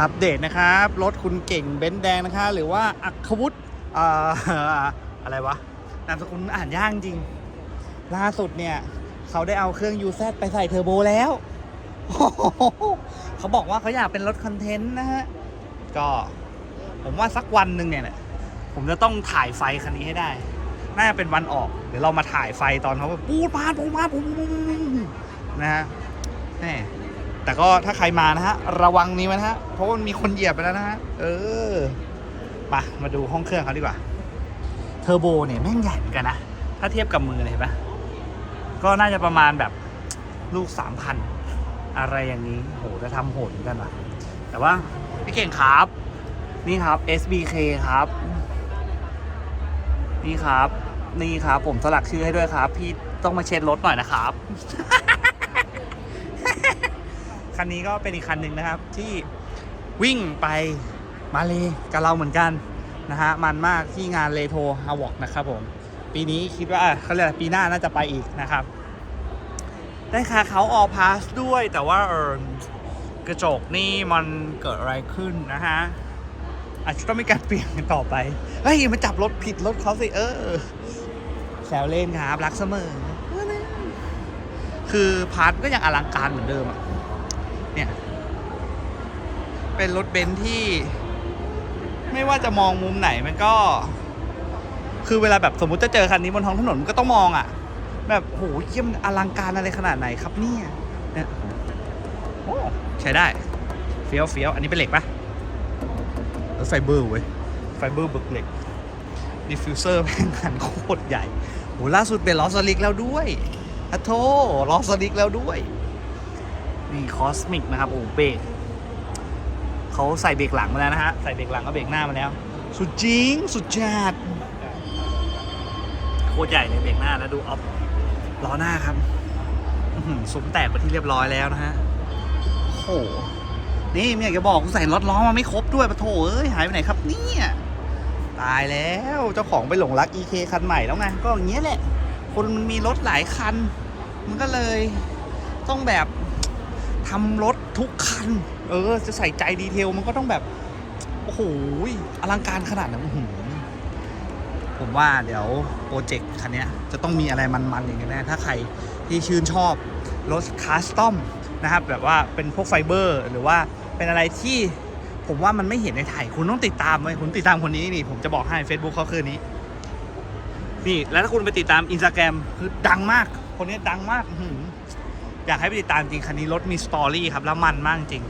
อัปเดตนะครับ รถคุณเก่งเบนซ์แดงนะคะ หรือว่าอัควุฒิอะไรวะ นามสกุลอ่านยากจริง ล่าสุดเนี่ย เขาได้เอาเครื่อง UZ ไปใส่เทอร์โบแล้ว เขาบอกว่าเขาอยากเป็นรถคอนเทนต์นะฮะ ก็ผมว่าสักวันหนึ่งเนี่ย ผมจะต้องถ่ายไฟคันนี้ให้ได้ น่าจะเป็นวันออก เดี๋ยวเรามาถ่ายไฟตอนเขาปูดพาดปูดพาดปูดปูดปูดปูดนะฮะแหม แต่ก็ถ้าใครมานะฮะ ระวังนี้ไว้นะฮะ เพราะมันมีคนเหยียบไปแล้วนะฮะ เออมามาดูห้องเครื่องเขาดีกว่า เทอร์โบเนี่ยแม่งใหญ่เหมือนกันนะ ถ้าเทียบกับมือเลยเห็นปะก็น่าจะประมาณแบบลูกสามพันอะไรอย่างนี้โหจะทำโหดเหมือนกันว่ะ แต่ว่าพี่เก่งครับ นี่ครับ SBK ครับ นี่ครับ นี่ครับ ผมสลักชื่อให้ด้วยครับ พี่ต้องมาเช็ดรถหน่อยนะครับ คันนี้ก็เป็นอีกคันหนึ่งนะครับ ที่วิ่งไปมาเลกับเราเหมือนกันนะฮะมันมากที่งานเลโทฮาวอกนะครับผม ปีนี้คิดว่าเขาเรียกปีหน้าน่าจะไปอีกนะครับ ได้คาเขาออพาสด้วยแต่ว่าเออกระจกนี่มันเกิดอะไรขึ้นนะฮะอาจจะต้องมีการเปลี่ยนกันต่อไป เฮ้ยมาจับรถผิดรถเขาสิเออแซวเล่นครับรักเสมอ คือพาร์ทก็ยังอลังการเหมือนเดิมอะ เนี่ย เป็นรถเบนซ์ที่ ไม่ว่าจะมองมุมไหนมันก็ คือเวลาแบบสมมุติจะเจอคันนี้บนท้องถนนมันก็ต้องมองอะแบบโหเยี่ยมนอลังการอะไรขนาดไหนครับเนี่ยเนี่ยโอ้ใช้ได้เฟี้ยวเฟี้ยวอันนี้เป็นเหล็กปะเออไฟเบอร์เว้ยไฟเบอร์บึกเหล็กดิฟฟิวเซอร์แม่งหันโคตรใหญ่โหล่าสุดเป็นลอสลิกแล้วด้วยอะโทลอสลิกแล้วด้วย นี่คอสมิกนะครับ โอ้เบรกเขาใส่เบรกหลังมาแล้วนะฮะ ใส่เบรกหลังกับเบรกหน้ามาแล้ว สุดจริง สุดจัดโคตรใหญ่เลยเบรกหน้าแล้วดูออฟล้อหน้าครับอื้อหือซุ้มแตกไปที่เรียบร้อยแล้วนะฮะโอ้โหนี่ไม่อยากจะบอกกูใส่รถล้อมาไม่ครบด้วยปะโถเอ้ยหายไปไหนครับเนี่ยตายแล้วเจ้าของไปหลงรัก EK คันใหม่แล้วไงก็อย่างเงี้ยแหละ คนมันมีรถหลายคัน มันก็เลยต้องแบบ ทำรถทุกคัน เออ จะใส่ใจดีเทลมันก็ต้องแบบ โอ้โหอลังการขนาดนั้นอื้อหือผมว่าเดี๋ยวโปรเจกต์คันนี้จะต้องมีอะไรมันๆอย่างนี้แน่ถ้าใครที่ชื่นชอบรถคัสตอมนะครับ แบบว่าเป็นพวกไฟเบอร์ หรือว่าเป็นอะไรที่ผมว่ามันไม่เห็นในไทย คุณต้องติดตามไว้คุณติดตามคนนี้นี่ ผมจะบอกให้ Facebook เขาคืนนี้ นี่ แล้วถ้าคุณไปติดตามอินสตาแกรมคือดังมาก คนนี้ดังมากอื้อหือ อยากให้ไปติดตามจริงคันนี้รถมีสตอรี่ครับแล้วมันมากจริง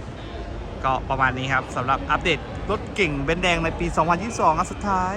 ก็ประมาณนี้ครับสำหรับอัปเดตรถเก่งเบนแดงในปี 2022อันสุดท้าย